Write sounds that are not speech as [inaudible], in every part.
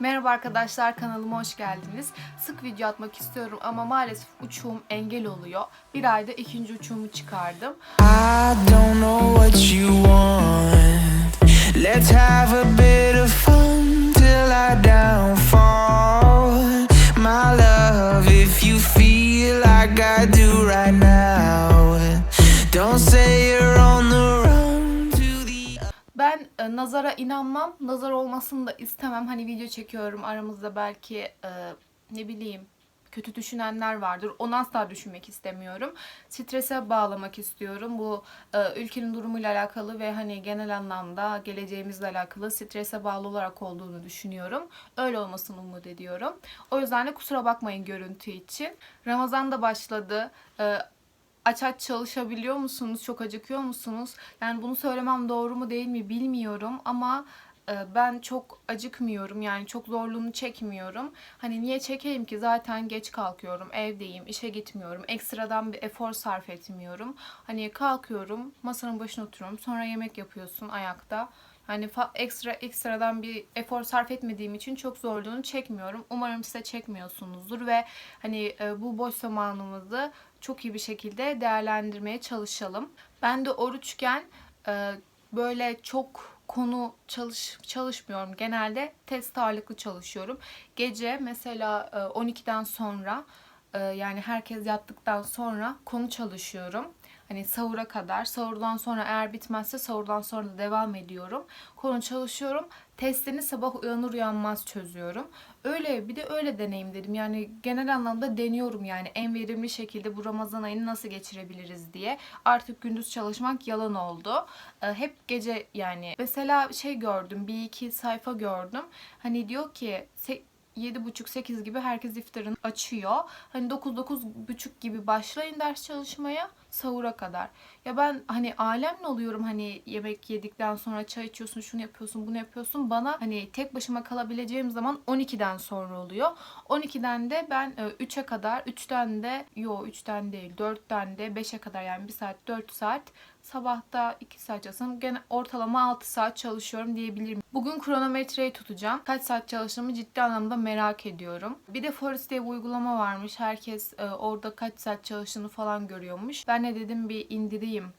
Merhaba arkadaşlar kanalıma hoş geldiniz. Sık video atmak istiyorum ama maalesef uçuğum engel oluyor. Bir ayda ikinci uçuğumu çıkardım. I don't know what you want. Let's have a bit of fun till I downfall. My love, if you feel like I do right now, don't say e, nazara inanmam, nazar olmasını da istemem. Hani video çekiyorum aramızda belki e, ne bileyim kötü düşünenler vardır. Onu asla düşünmek istemiyorum. Strese bağlamak istiyorum. Bu e, ülkenin durumuyla alakalı ve hani genel anlamda geleceğimizle alakalı strese bağlı olarak olduğunu düşünüyorum. Öyle olmasını umut ediyorum. O yüzden de kusura bakmayın görüntü için. Ramazan da başladı. E, aç aç çalışabiliyor musunuz? Çok acıkıyor musunuz? Yani bunu söylemem doğru mu değil mi bilmiyorum ama e, ben çok acıkmıyorum yani çok zorluğunu çekmiyorum. Hani niye çekeyim ki zaten geç kalkıyorum, evdeyim, işe gitmiyorum, ekstradan bir efor sarf etmiyorum. Hani kalkıyorum, masanın başına oturuyorum, sonra yemek yapıyorsun ayakta. Hani ekstra ekstradan bir efor sarf etmediğim için çok zorluğunu çekmiyorum. Umarım size çekmiyorsunuzdur ve hani e, bu boş zamanımızı çok iyi bir şekilde değerlendirmeye çalışalım. Ben de oruçken e, böyle çok konu çalış çalışmıyorum. Genelde test ağırlıklı çalışıyorum. Gece mesela e, 12'den sonra e, yani herkes yattıktan sonra konu çalışıyorum. Hani sahura kadar. Sahurdan sonra eğer bitmezse sahurdan sonra da devam ediyorum. Konu çalışıyorum. Testini sabah uyanır uyanmaz çözüyorum. Öyle bir de öyle deneyimledim. Yani genel anlamda deniyorum yani en verimli şekilde bu Ramazan ayını nasıl geçirebiliriz diye. Artık gündüz çalışmak yalan oldu. Ee, hep gece yani mesela şey gördüm bir iki sayfa gördüm. Hani diyor ki 7.30-8 gibi herkes iftarını açıyor. Hani 9-9.30 gibi başlayın ders çalışmaya sahura kadar. Ya ben hani alemle oluyorum hani yemek yedikten sonra çay içiyorsun, şunu yapıyorsun, bunu yapıyorsun. Bana hani tek başıma kalabileceğim zaman 12'den sonra oluyor. 12'den de ben e, 3'e kadar, 3'ten de yo 3'ten değil, 4'ten de 5'e kadar yani 1 saat, 4 saat Sabahta 2 saat çalışsam gene ortalama 6 saat çalışıyorum diyebilirim. Bugün kronometreyi tutacağım. Kaç saat çalıştığımı ciddi anlamda merak ediyorum. Bir de Forest diye bir uygulama varmış. Herkes e, orada kaç saat çalıştığını falan görüyormuş. Ben de dedim bir indireyim.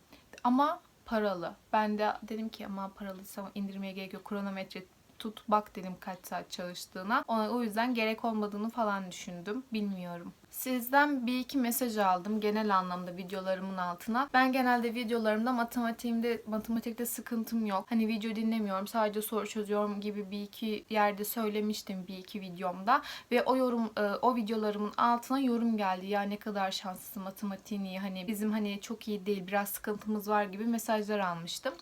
Ama paralı. Ben de dedim ki ama paralıysa indirmeye gerek yok. Kronometre tut bak dedim kaç saat çalıştığına. Ona o yüzden gerek olmadığını falan düşündüm. Bilmiyorum. Sizden bir iki mesaj aldım genel anlamda videolarımın altına. Ben genelde videolarımda matematiğimde matematikte sıkıntım yok. Hani video dinlemiyorum sadece soru çözüyorum gibi bir iki yerde söylemiştim bir iki videomda ve o yorum e, o videolarımın altına yorum geldi. Ya ne kadar şanslısın matematiğin iyi hani bizim hani çok iyi değil biraz sıkıntımız var gibi mesajlar almıştım.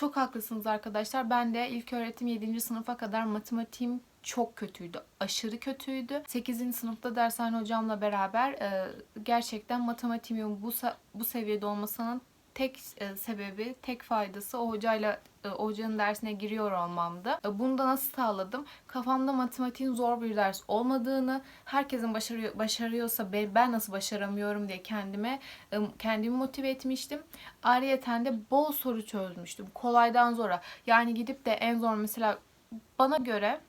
Çok haklısınız arkadaşlar. Ben de ilk öğretim 7. sınıfa kadar matematiğim çok kötüydü. Aşırı kötüydü. 8. sınıfta dershane hocamla beraber e, gerçekten matematiğimin bu bu seviyede olmasının tek e, sebebi, tek faydası o hocayla e, o hocanın dersine giriyor olmamdı. E, Bunu da nasıl sağladım? Kafamda matematiğin zor bir ders olmadığını, herkesin başarıyor, başarıyorsa ben, nasıl başaramıyorum diye kendime kendimi motive etmiştim. Ayrıyeten de bol soru çözmüştüm. Kolaydan zora. Yani gidip de en zor mesela bana göre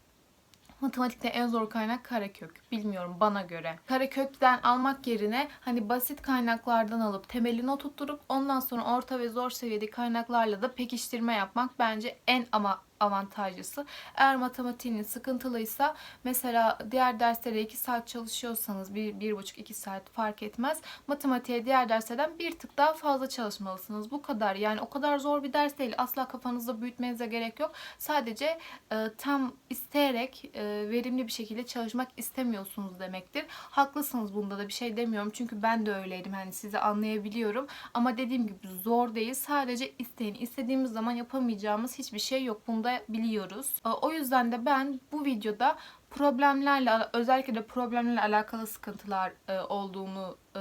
Matematikte en zor kaynak karekök. Bilmiyorum bana göre. Karekökten almak yerine hani basit kaynaklardan alıp temelini oturtturup ondan sonra orta ve zor seviyede kaynaklarla da pekiştirme yapmak bence en ama avantajlısı. Eğer matematiğiniz sıkıntılıysa mesela diğer derslere 2 saat çalışıyorsanız 1-1,5-2 saat fark etmez. Matematiğe diğer derslerden bir tık daha fazla çalışmalısınız. Bu kadar yani o kadar zor bir ders değil. Asla kafanızda büyütmenize gerek yok. Sadece e, tam isteyerek e, verimli bir şekilde çalışmak istemiyorsunuz demektir. Haklısınız bunda da bir şey demiyorum. Çünkü ben de öyleydim. Hani sizi anlayabiliyorum. Ama dediğim gibi zor değil. Sadece isteyin. İstediğimiz zaman yapamayacağımız hiçbir şey yok. Bunu da biliyoruz. E, O yüzden de ben bu videoda problemlerle özellikle de problemlerle alakalı sıkıntılar e, olduğunu e,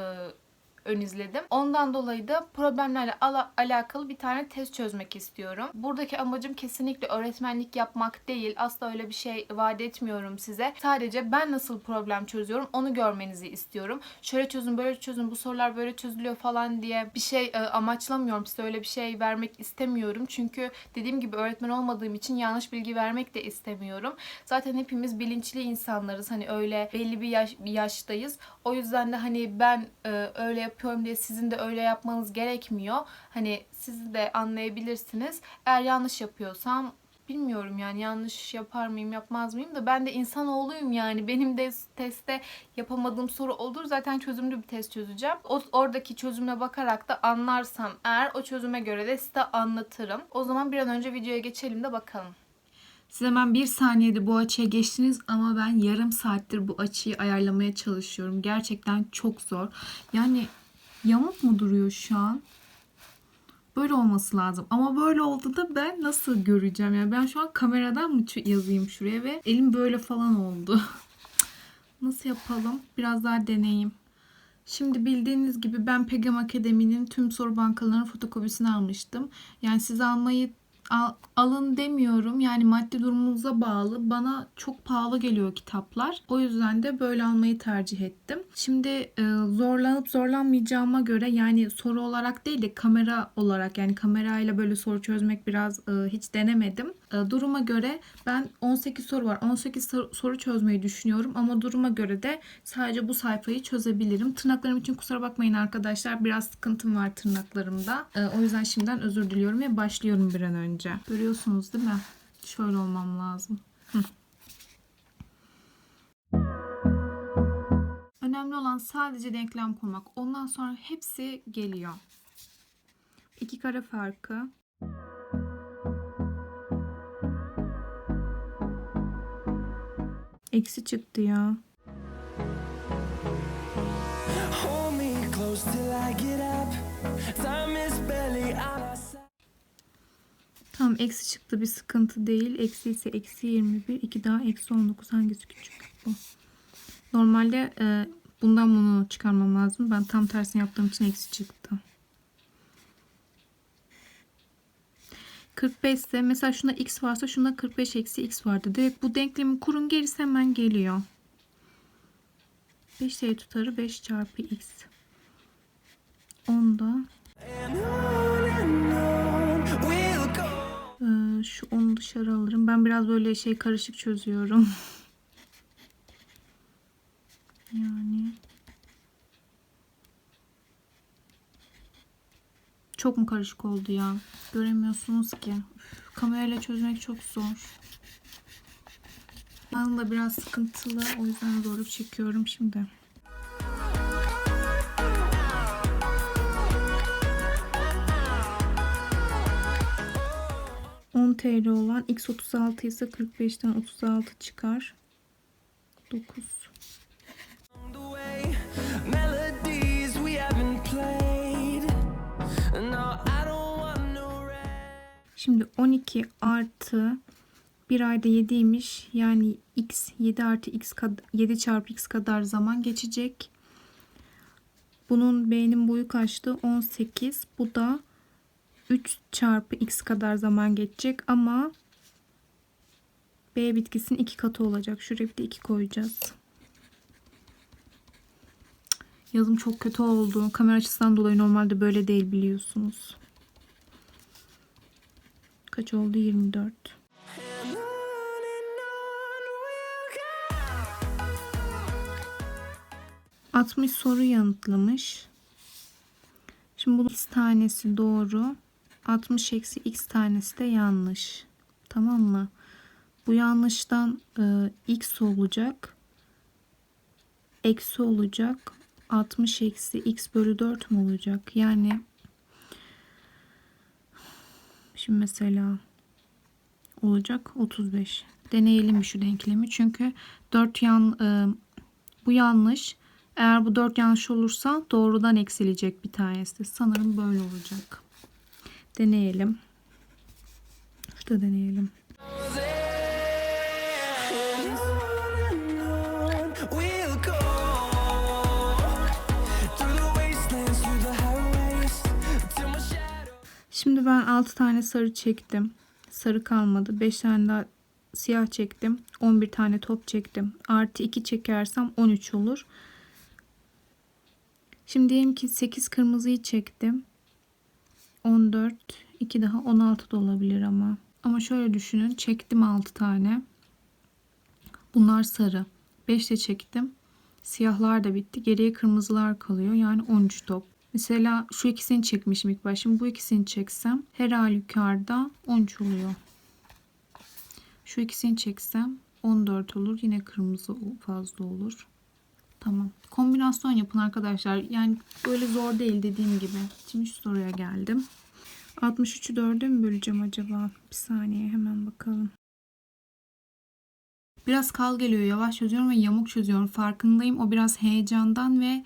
ön izledim. Ondan dolayı da problemlerle ala- alakalı bir tane test çözmek istiyorum. Buradaki amacım kesinlikle öğretmenlik yapmak değil. Asla öyle bir şey vaat etmiyorum size. Sadece ben nasıl problem çözüyorum onu görmenizi istiyorum. Şöyle çözün, böyle çözün, bu sorular böyle çözülüyor falan diye bir şey e, amaçlamıyorum. Size öyle bir şey vermek istemiyorum. Çünkü dediğim gibi öğretmen olmadığım için yanlış bilgi vermek de istemiyorum. Zaten hepimiz bilinçli insanlarız. Hani öyle belli bir yaş, bir yaştayız. O yüzden de hani ben e, öyle yapıyorum diye sizin de öyle yapmanız gerekmiyor. Hani siz de anlayabilirsiniz. Eğer yanlış yapıyorsam bilmiyorum yani yanlış yapar mıyım yapmaz mıyım da ben de insanoğluyum yani benim de testte yapamadığım soru olur zaten çözümlü bir test çözeceğim. O, oradaki çözüme bakarak da anlarsam eğer o çözüme göre de size anlatırım. O zaman bir an önce videoya geçelim de bakalım. Siz hemen bir saniyede bu açıya geçtiniz ama ben yarım saattir bu açıyı ayarlamaya çalışıyorum. Gerçekten çok zor. Yani yamuk mu duruyor şu an? Böyle olması lazım. Ama böyle oldu da ben nasıl göreceğim? Yani ben şu an kameradan mı yazayım şuraya ve elim böyle falan oldu. [laughs] nasıl yapalım? Biraz daha deneyeyim. Şimdi bildiğiniz gibi ben Pegam Akademi'nin tüm soru bankalarının fotokopisini almıştım. Yani size almayı al- alın demiyorum. Yani maddi durumunuza bağlı. Bana çok pahalı geliyor kitaplar. O yüzden de böyle almayı tercih ettim. Şimdi e, zorlanıp zorlanmayacağıma göre yani soru olarak değil de kamera olarak yani kamerayla böyle soru çözmek biraz e, hiç denemedim. E, duruma göre ben 18 soru var. 18 soru- çözmeyi düşünüyorum ama duruma göre de sadece bu sayfayı çözebilirim. Tırnaklarım için kusura bakmayın arkadaşlar. Biraz sıkıntım var tırnaklarımda. E, o yüzden şimdiden özür diliyorum ve başlıyorum bir an önce. Görüyorsunuz değil mi? Şöyle olmam lazım. Önemli olan sadece denklem kurmak. Ondan sonra hepsi geliyor. İki kare farkı. On our side. Tamam eksi çıktı bir sıkıntı değil. Eksi ise eksi 21. 2 daha eksi 19. Hangisi küçük? Bu. Normalde e, bundan bunu çıkarmam lazım. Ben tam tersini yaptığım için eksi çıktı. 45 ise mesela şuna x varsa şunda 45 eksi x vardı. Direkt bu denklemi kurun gerisi hemen geliyor. 5 sayı tutarı 5 çarpı x. 10 da. Ee, şu onu dışarı alırım. Ben biraz böyle şey karışık çözüyorum. [laughs] yani çok mu karışık oldu ya? Göremiyorsunuz ki. Üf, kamerayla çözmek çok zor. Ben da biraz sıkıntılı. O yüzden zorluk çekiyorum şimdi. ...10 TL olan x36 ise 45'ten 36 çıkar. 9. Şimdi 12 artı bir ayda 7'ymiş. Yani x 7 artı x kad- 7 çarpı x kadar zaman geçecek. Bunun b'nin boyu kaçtı? 18. Bu da 3 çarpı x kadar zaman geçecek ama b bitkisinin iki katı olacak. Şuraya bir de 2 koyacağız. Yazım çok kötü oldu. Kamera açısından dolayı normalde böyle değil biliyorsunuz. Kaç oldu? 24. And on and on we'll go. 60 soru yanıtlamış. Şimdi bunun x tanesi doğru. 60 eksi x tanesi de yanlış. Tamam mı? Bu yanlıştan e, x olacak. Eksi olacak. 60 eksi x bölü 4 mü olacak? Yani şimdi mesela olacak 35. Deneyelim şu denklemi? Çünkü 4 yan e, bu yanlış. Eğer bu 4 yanlış olursa doğrudan eksilecek bir tanesi. Sanırım böyle olacak. Deneyelim. Şurada deneyelim. Ben 6 tane sarı çektim. Sarı kalmadı. 5 tane daha siyah çektim. 11 tane top çektim. Artı 2 çekersem 13 olur. Şimdi diyelim ki 8 kırmızıyı çektim. 14, 2 daha 16 da olabilir ama. Ama şöyle düşünün. Çektim 6 tane. Bunlar sarı. 5 de çektim. Siyahlar da bitti. Geriye kırmızılar kalıyor. Yani 13 top. Mesela şu ikisini çekmişim ilk başta. Şimdi bu ikisini çeksem her halükarda 13 oluyor. Şu ikisini çeksem 14 olur. Yine kırmızı fazla olur. Tamam. Kombinasyon yapın arkadaşlar. Yani böyle zor değil dediğim gibi. Şimdi şu soruya geldim. 63'ü 4'e mi böleceğim acaba? Bir saniye hemen bakalım. Biraz kal geliyor. Yavaş çözüyorum ve yamuk çözüyorum. Farkındayım. O biraz heyecandan ve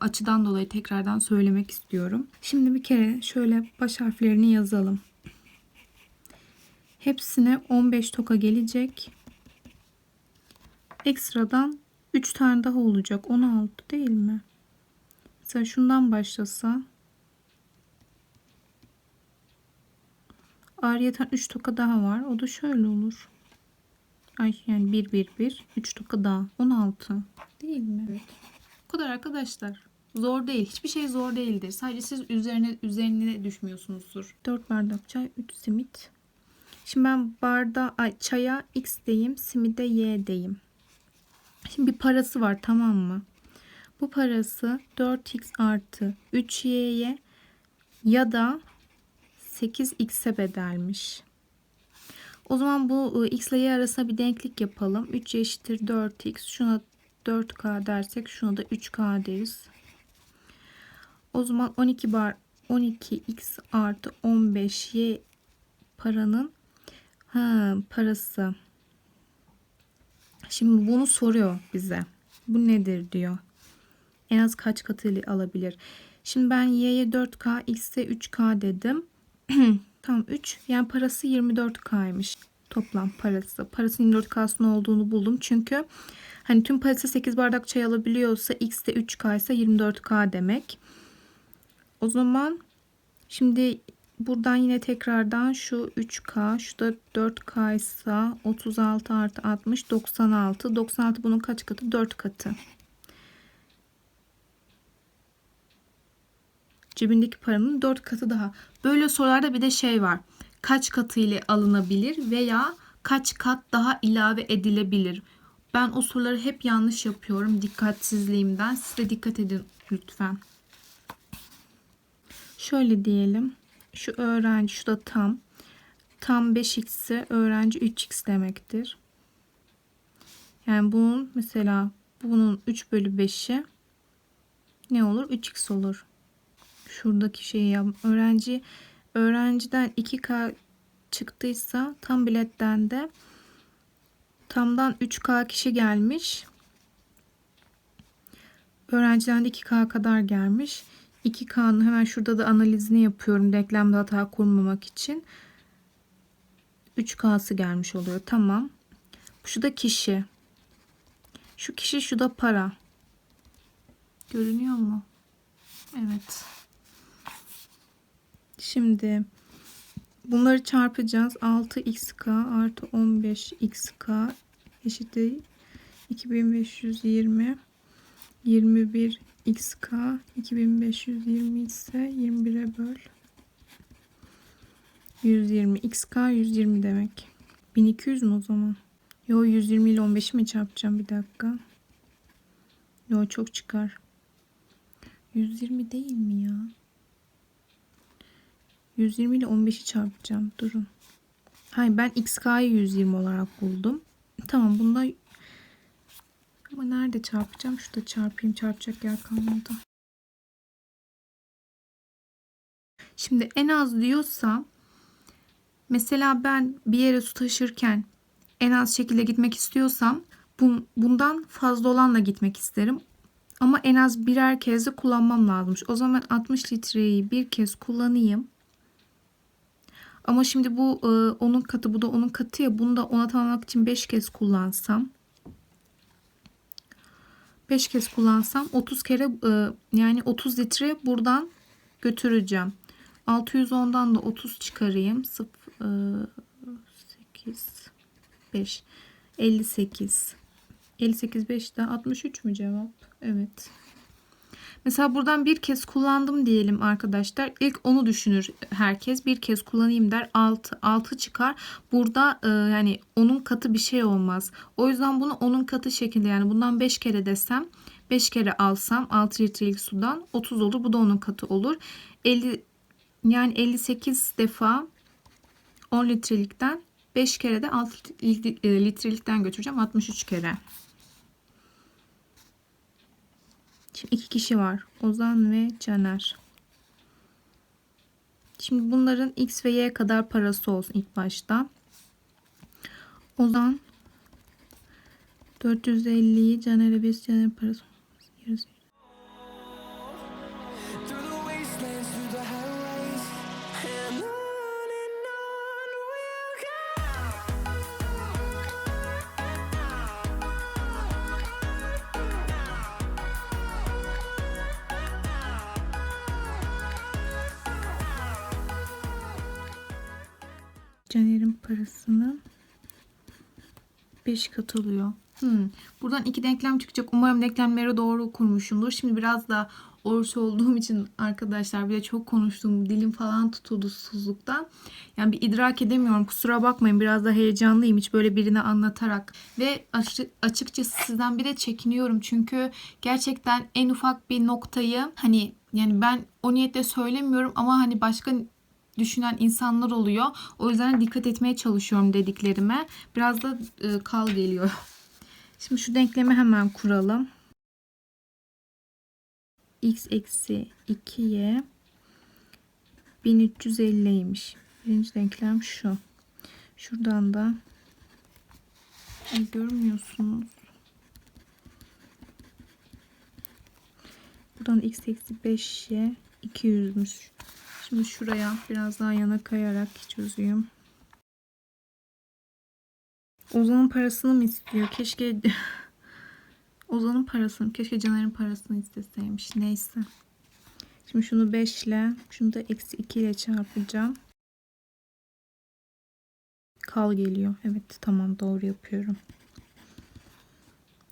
açıdan dolayı tekrardan söylemek istiyorum. Şimdi bir kere şöyle baş harflerini yazalım. Hepsine 15 toka gelecek. Ekstradan 3 tane daha olacak. 16 değil mi? Mesela şundan başlasa Ayrıyeten 3 toka daha var. O da şöyle olur. Ay yani 1 1 1 3 toka daha 16 değil mi? Evet. Kadar arkadaşlar. Zor değil. Hiçbir şey zor değildir. Sadece siz üzerine üzerine düşmüyorsunuzdur. 4 bardak çay, 3 simit. Şimdi ben barda ay, çaya X deyim, simide Y deyim. Şimdi bir parası var tamam mı? Bu parası 4x artı 3y'ye ya da 8x'e bedelmiş. O zaman bu ıı, x ile y arasında bir denklik yapalım. 3 eşittir 4x. Şuna 4k dersek şuna da 3k deriz. O zaman 12 bar 12x artı 15y paranın ha, parası. Şimdi bunu soruyor bize. Bu nedir diyor. En az kaç katı alabilir? Şimdi ben y'ye 4k, x'e 3k dedim. [clears throat] Tamam 3 yani parası 24k'ymış toplam parası. Parasının 24k'sının olduğunu buldum. Çünkü hani tüm parası 8 bardak çay alabiliyorsa x de 3k ise 24k demek. O zaman şimdi buradan yine tekrardan şu 3k şu da 4k ise 36 artı 60 96. 96 bunun kaç katı? 4 katı. cebindeki paranın 4 katı daha. Böyle sorularda bir de şey var. Kaç katı ile alınabilir veya kaç kat daha ilave edilebilir? Ben o soruları hep yanlış yapıyorum dikkatsizliğimden. Siz de dikkat edin lütfen. Şöyle diyelim. Şu öğrenci şu da tam. Tam 5x ise öğrenci 3x demektir. Yani bunun mesela bunun 3 bölü 5'i ne olur? 3x olur şuradaki şeyi yap. Öğrenci öğrenciden 2K çıktıysa tam biletten de tamdan 3K kişi gelmiş. Öğrenciden de 2K kadar gelmiş. 2K'nın hemen şurada da analizini yapıyorum denklemde hata kurmamak için. 3K'sı gelmiş oluyor. Tamam. Şu da kişi. Şu kişi şu da para. Görünüyor mu? Evet. Şimdi bunları çarpacağız. 6xk artı 15xk eşittir 2520 21 xk 2520 ise 21'e böl. 120 xk 120 demek. 1200 mü o zaman? Yo 120 ile 15'i mi çarpacağım? Bir dakika. Yo çok çıkar. 120 değil mi ya? 120 ile 15'i çarpacağım. Durun. Hayır ben xk'yı 120 olarak buldum. Tamam bunda ama nerede çarpacağım? Şurada çarpayım. Çarpacak yer kalmadı. Şimdi en az diyorsa mesela ben bir yere su taşırken en az şekilde gitmek istiyorsam bundan fazla olanla gitmek isterim. Ama en az birer kez de kullanmam lazımmış. O zaman 60 litreyi bir kez kullanayım. Ama şimdi bu e, onun katı bu da onun katı ya bunu da ona tamamlamak için 5 kez kullansam 5 kez kullansam 30 kere e, yani 30 litre buradan götüreceğim. 610'dan da 30 çıkarayım. 0 8 5 58 58 5 de 63 mü cevap? Evet. Mesela buradan bir kez kullandım diyelim arkadaşlar. İlk onu düşünür herkes. Bir kez kullanayım der. 6 6 çıkar. Burada e, yani onun katı bir şey olmaz. O yüzden bunu onun katı şekilde yani bundan 5 kere desem 5 kere alsam 6 litrelik sudan 30 olur. Bu da onun katı olur. 50 yani 58 defa 10 litrelikten 5 kere de 6 litrelikten götüreceğim. 63 kere. Şimdi iki kişi var. Ozan ve Caner. Şimdi bunların X ve Y kadar parası olsun ilk başta. Ozan 450'yi Caner'e 5 Caner parası Parasının 5 katı oluyor. Hmm. Buradan iki denklem çıkacak. Umarım denklemleri doğru kurmuşumdur. Şimdi biraz da oruç olduğum için arkadaşlar bir de çok konuştum. Dilim falan tutuldu susuzluktan. Yani bir idrak edemiyorum. Kusura bakmayın. Biraz da heyecanlıyım. Hiç böyle birine anlatarak. Ve açı- açıkçası sizden bir de çekiniyorum. Çünkü gerçekten en ufak bir noktayı hani yani ben o niyetle söylemiyorum ama hani başka düşünen insanlar oluyor. O yüzden dikkat etmeye çalışıyorum dediklerime. Biraz da e, kal geliyor. [laughs] Şimdi şu denklemi hemen kuralım. x eksi 2y 1350'ymiş. Birinci denklem şu. Şuradan da görmüyorsunuz. Buradan x eksi 5y 200'müş. Şimdi şuraya biraz daha yana kayarak çözeyim. Ozan'ın parasını mı istiyor? Keşke [laughs] Ozan'ın parasını, keşke Caner'in parasını isteseymiş. Neyse. Şimdi şunu 5 ile, şunu da eksi 2 ile çarpacağım. Kal geliyor. Evet tamam doğru yapıyorum.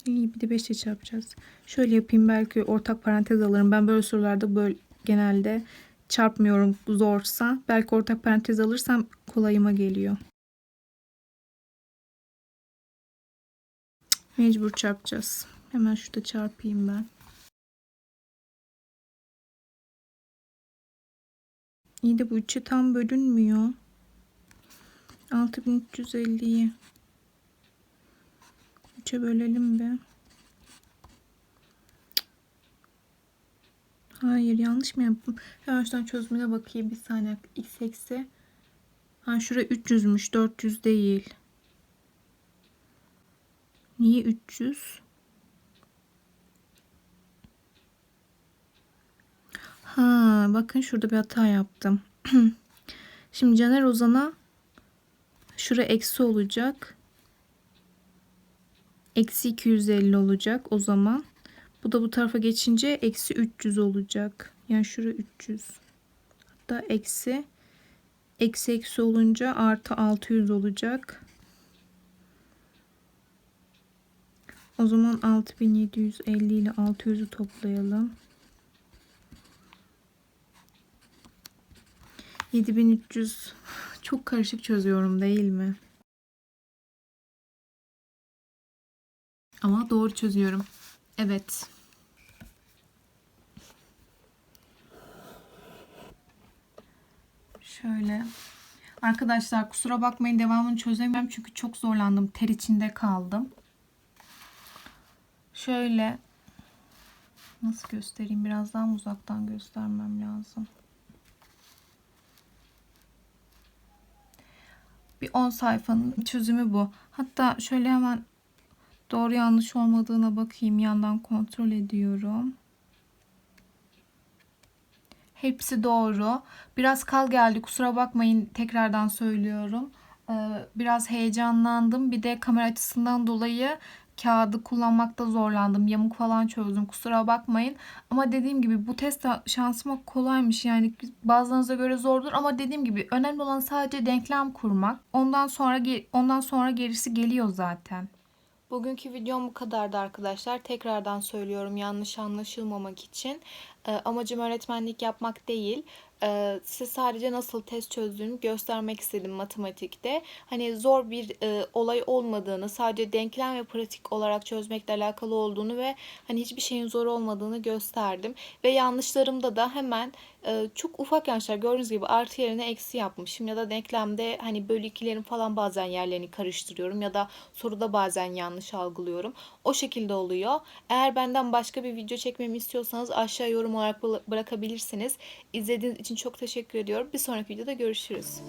İyi bir de 5 ile çarpacağız. Şöyle yapayım belki ortak parantez alırım. Ben böyle sorularda böyle genelde çarpmıyorum zorsa. Belki ortak parantez alırsam kolayıma geliyor. Mecbur çarpacağız. Hemen şurada çarpayım ben. İyi de bu üçe tam bölünmüyor. 6350'yi 3'e bölelim be. Hayır yanlış mı yaptım? Hemen şuradan çözümüne bakayım bir saniye. X eksi. Ha şura 300'müş 400 değil. Niye 300? Ha bakın şurada bir hata yaptım. [clears throat] Şimdi Caner Ozan'a şura eksi olacak. Eksi 250 olacak o zaman. Bu da bu tarafa geçince eksi 300 olacak. Yani şura 300. Hatta eksi eksi eksi olunca artı 600 olacak. O zaman 6750 ile 600'ü toplayalım. 7300 çok karışık çözüyorum değil mi? Ama doğru çözüyorum. Evet. Şöyle. Arkadaşlar kusura bakmayın devamını çözemiyorum çünkü çok zorlandım. Ter içinde kaldım. Şöyle nasıl göstereyim? Biraz daha uzaktan göstermem lazım. Bir 10 sayfanın çözümü bu. Hatta şöyle hemen doğru yanlış olmadığına bakayım. Yandan kontrol ediyorum. Hepsi doğru. Biraz kal geldi. Kusura bakmayın. Tekrardan söylüyorum. Ee, Biraz heyecanlandım. Bir de kamera açısından dolayı kağıdı kullanmakta zorlandım. Yamuk falan çözdüm. Kusura bakmayın. Ama dediğim gibi bu test şansıma kolaymış. Yani bazılarınıza göre zordur ama dediğim gibi önemli olan sadece denklem kurmak. Ondan sonra ondan sonra gerisi geliyor zaten. Bugünkü videom bu kadardı arkadaşlar. Tekrardan söylüyorum yanlış anlaşılmamak için. Ee, amacım öğretmenlik yapmak değil. Ee, size sadece nasıl test çözdüğümü göstermek istedim matematikte. Hani zor bir e, olay olmadığını, sadece denklem ve pratik olarak çözmekle alakalı olduğunu ve hani hiçbir şeyin zor olmadığını gösterdim. Ve yanlışlarımda da hemen e, çok ufak yanlışlar gördüğünüz gibi artı yerine eksi yapmışım. Ya da denklemde hani bölü ikilerin falan bazen yerlerini karıştırıyorum. Ya da soruda bazen yanlış algılıyorum. O şekilde oluyor. Eğer benden başka bir video çekmemi istiyorsanız aşağı yorum olarak bırakabilirsiniz. İzlediğiniz için çok teşekkür ediyorum. Bir sonraki videoda görüşürüz.